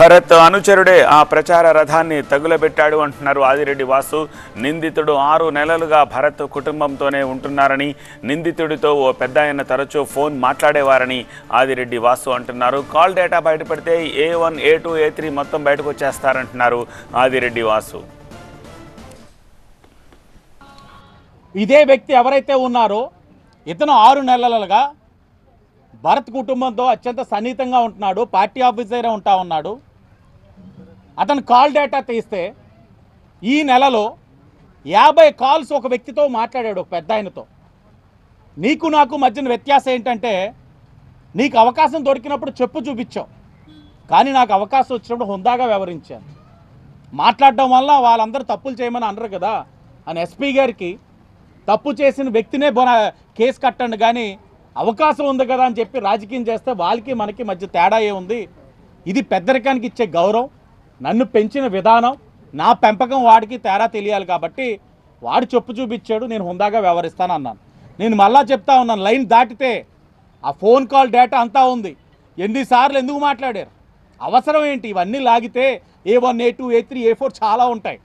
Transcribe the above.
భరత్ అనుచరుడే ఆ ప్రచార రథాన్ని తగులబెట్టాడు అంటున్నారు ఆదిరెడ్డి వాసు. నిందితుడు ఆరు నెలలుగా భరత్ కుటుంబంతోనే ఉంటున్నారని నిందితుడితో ఓ పెద్ద ఆయన తరచూ ఫోన్ మాట్లాడేవారని ఆదిరెడ్డి వాసు అంటున్నారు. కాల్ డేటా బయటపడితే A one A two A three మొత్తం బయటకు వచ్చేస్తారంటున్నారు ఆదిరెడ్డి వాసు. ఇదే వ్యక్తి ఎవరైతే ఉన్నారో ఇతను ఆరు నెలలుగా భరత్ కుటుంబంతో అత్యంత సన్నిహితంగా ఉంటున్నాడు పార్టీ ఆఫీసరే ఉంటా ఉన్నాడు. అతను కాల్ డేటా తీస్తే ఈ నెలలో యాభై కాల్స్ ఒక వ్యక్తితో మాట్లాడాడు ఒక పెద్ద ఆయనతో. నీకు నాకు మధ్యన వ్యత్యాసం ఏంటంటే నీకు అవకాశం దొరికినప్పుడు చెప్పు చూపించావు. కానీ నాకు అవకాశం వచ్చినప్పుడు హుందాగా వ్యవహరించాను మాట్లాడడం వల్ల వాళ్ళందరూ తప్పులు చేయమని అనరు కదా. అని ఎస్పీ గారికి తప్పు చేసిన వ్యక్తినే బొన కేసు కట్టండి కానీ అవకాశం ఉంది కదా అని చెప్పి రాజకీయం చేస్తే వాళ్ళకి మనకి మధ్య తేడా ఏముంది? ఇది పెద్దరికానికి ఇచ్చే గౌరవం. నన్ను పెంచిన విధానం నా పెంపకం వాడికి తేడా తెలియాలి కాబట్టి వాడు చెప్పు చూపించాడు నేను హుందాగా వ్యవహరిస్తాను అన్నాను. నేను మళ్ళా చెప్తా ఉన్నాను లైన్ దాటితే ఆ ఫోన్ కాల్ డేటా అంతా ఉంది. ఎన్నిసార్లు ఎందుకు మాట్లాడారు? అవసరం ఏంటి? ఇవన్నీ లాగితే A one A two A three A four చాలా ఉంటాయి.